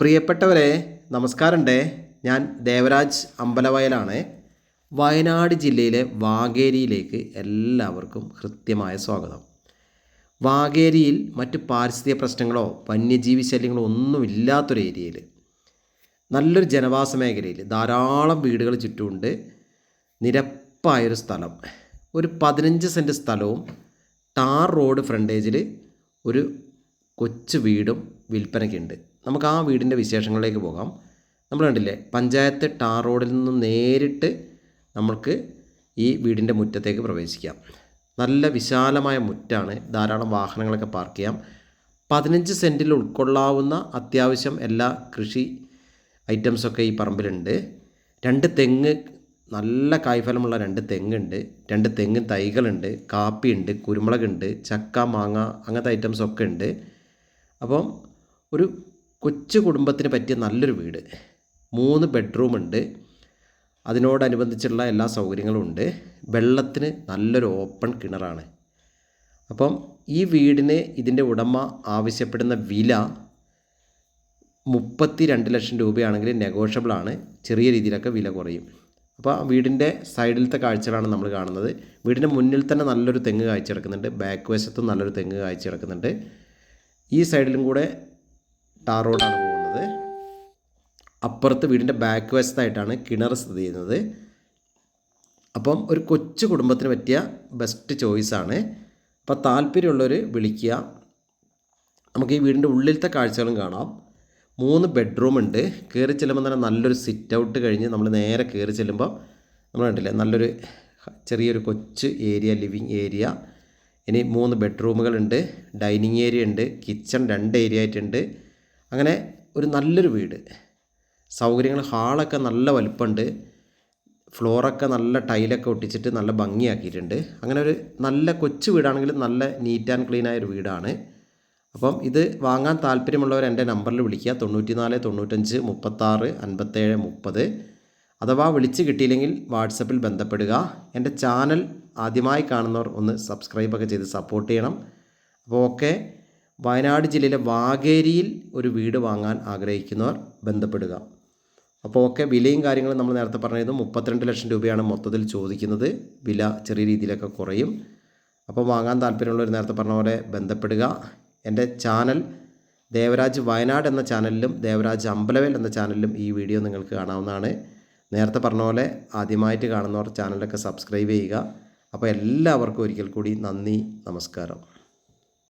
പ്രിയപ്പെട്ടവരെ നമസ്കാരമുണ്ട്. ഞാൻ ദേവരാജ് അമ്പലവയലാണ്. വയനാട് ജില്ലയിലെ വാഗേരിയിലേക്ക് എല്ലാവർക്കും കൃത്യമായ സ്വാഗതം. വാഗേരിയിൽ മറ്റ് പാരിസ്ഥിതിക പ്രശ്നങ്ങളോ വന്യജീവി ശല്യങ്ങളോ ഒന്നും ഇല്ലാത്തൊരു ഏരിയയിൽ നല്ലൊരു ജനവാസ മേഖലയിൽ ധാരാളം വീടുകൾ ചുറ്റുമുണ്ട്. നിരപ്പായൊരു സ്ഥലം. ഒരു പതിനഞ്ച് സെന്റ് സ്ഥലവും ടാർ റോഡ് ഫ്രണ്ടേജിൽ ഒരു കൊച്ചു വീടും വിൽപ്പനയ്ക്കുണ്ട്. നമുക്ക് ആ വീടിന്റെ വിശേഷങ്ങളിലേക്ക് പോകാം. നമ്മൾ കണ്ടില്ലേ പഞ്ചായത്ത് ടാർ റോഡിൽ നിന്ന് നേരിട്ട് നമ്മൾക്ക് ഈ വീടിന്റെ മുറ്റത്തേക്ക് പ്രവേശിക്കാം. നല്ല വിശാലമായ മുറ്റാണ് ധാരാളം വാഹനങ്ങളൊക്കെ പാർക്ക് ചെയ്യാം. പതിനഞ്ച് സെന്റിൽ ഉൾക്കൊള്ളാവുന്ന അത്യാവശ്യം എല്ലാ കൃഷി ഐറ്റംസൊക്കെ ഈ പറമ്പിലുണ്ട്. രണ്ട് തെങ്ങ് നല്ല കായ്ഫലമുള്ള രണ്ട് തെങ്ങുണ്ട്. രണ്ട് തെങ്ങ് തൈകളുണ്ട് കാപ്പിയുണ്ട് കുരുമുളകുണ്ട് ചക്ക മാങ്ങ അങ്ങനത്തെ ഐറ്റംസൊക്കെ ഉണ്ട്. അപ്പം ഒരു കൊച്ചു കുടുംബത്തിന് പറ്റിയ നല്ലൊരു വീട്. മൂന്ന് ബെഡ്റൂം ഉണ്ട്. അതിനോടനുബന്ധിച്ചുള്ള എല്ലാ സൗകര്യങ്ങളും ഉണ്ട്. വെള്ളത്തിന് നല്ലൊരു ഓപ്പൺ കിണറാണ്. അപ്പം ഈ വീടിന് ഇതിന്റെ ഉടമ ആവശ്യപ്പെടുന്ന വില മുപ്പത്തി രണ്ട് ലക്ഷം രൂപയാണെങ്കിൽ നെഗോഷ്യബിളാണ് ചെറിയ രീതിയിലൊക്കെ വില കുറയും. അപ്പോൾ വീടിന്റെ സൈഡിലത്തെ കാഴ്ചകളാണ് നമ്മൾ കാണുന്നത്. വീടിന്റെ മുന്നിൽ തന്നെ നല്ലൊരു തെങ്ങ് കാഴ്ച കിടക്കുന്നുണ്ട്. ബാക്ക് വശത്തും നല്ലൊരു തെങ്ങ് കാഴ്ച കിടക്കുന്നുണ്ട്. ഈ സൈഡിലും കൂടെ ടാർ റോഡാണ് പോകുന്നത്. അപ്പുറത്ത് വീടിന്റെ ബാക്ക് വശത്തായിട്ടാണ് കിണർ സ്ഥിതി ചെയ്യുന്നത്. അപ്പം ഒരു കൊച്ചു കുടുംബത്തിന് പറ്റിയ ബെസ്റ്റ് ചോയ്സാണ് അപ്പോൾ താല്പര്യമുള്ളവർ വിളിക്കുക. നമുക്ക് ഈ വീടിന്റെ ഉള്ളിലത്തെ കാഴ്ചകളും കാണാം. മൂന്ന് ബെഡ്റൂം ഉണ്ട്. കയറി ചെല്ലുമ്പോൾ തന്നെ നല്ലൊരു സിറ്റ് ഔട്ട് കഴിഞ്ഞ് നമ്മൾ നേരെ കയറി ചെല്ലുമ്പോൾ നമ്മൾ കണ്ടില്ലേ നല്ലൊരു ചെറിയൊരു കൊച്ച് ഏരിയ ലിവിങ് ഏരിയ ഇനി മൂന്ന് ബെഡ്റൂമുകളുണ്ട് ഡൈനിങ് ഏരിയ ഉണ്ട്. കിച്ചൺ രണ്ട് ഏരിയ ആയിട്ടുണ്ട്. അങ്ങനെ ഒരു നല്ലൊരു വീട്. സൗകര്യങ്ങൾ ഹാളൊക്കെ നല്ല വലുപ്പമുണ്ട്. ഫ്ലോറൊക്കെ നല്ല ടൈലൊക്കെ ഒട്ടിച്ചിട്ട് നല്ല ഭംഗിയാക്കിയിട്ടുണ്ട്. അങ്ങനെ ഒരു നല്ല കൊച്ചു വീടാണെങ്കിലും നല്ല നീറ്റ് ആൻഡ് ക്ലീൻ ആയ ഒരു വീടാണ്. അപ്പം ഇത് വാങ്ങാൻ താല്പര്യമുള്ളവർ എന്റെ നമ്പറിൽ വിളിക്കുക. തൊണ്ണൂറ്റി നാല് തൊണ്ണൂറ്റഞ്ച് മുപ്പത്താറ് അൻപത്തേഴ് മുപ്പത്. അഥവാ വിളിച്ച് കിട്ടിയില്ലെങ്കിൽ വാട്സപ്പിൽ ബന്ധപ്പെടുക. എന്റെ ചാനൽ ആദ്യമായി കാണുന്നവർ ഒന്ന് സബ്സ്ക്രൈബൊക്കെ ചെയ്ത് സപ്പോർട്ട് ചെയ്യണം. അപ്പോൾ ഓക്കെ. വയനാട് ജില്ലയിലെ വാഗേരിയിൽ ഒരു വീട് വാങ്ങാൻ ആഗ്രഹിക്കുന്നവർ ബന്ധപ്പെടുക. അപ്പോൾ ഓക്കെ വിലയും കാര്യങ്ങളും നമ്മൾ നേരത്തെ പറഞ്ഞത് മുപ്പത്തിരണ്ട് ലക്ഷം രൂപയാണ് മൊത്തത്തിൽ ചോദിക്കുന്നത്. വില ചെറിയ രീതിയിലൊക്കെ കുറയും. അപ്പോൾ വാങ്ങാൻ താല്പര്യമുള്ളവർ നേരത്തെ പറഞ്ഞ പോലെ ബന്ധപ്പെടുക. എന്റെ ചാനൽ ദേവരാജ് വയനാട് എന്ന ചാനലിലും ദേവരാജ് അമ്പലവേൽ എന്ന ചാനലിലും ഈ വീഡിയോ നിങ്ങൾക്ക് കാണാവുന്നതാണ്. നേരത്തെ പറഞ്ഞ പോലെ ആദ്യമായിട്ട് കാണുന്നവർ ചാനലൊക്കെ സബ്സ്ക്രൈബ് ചെയ്യുക. അപ്പോൾ എല്ലാവർക്കും ഒരിക്കൽ കൂടി നന്ദി നമസ്കാരം.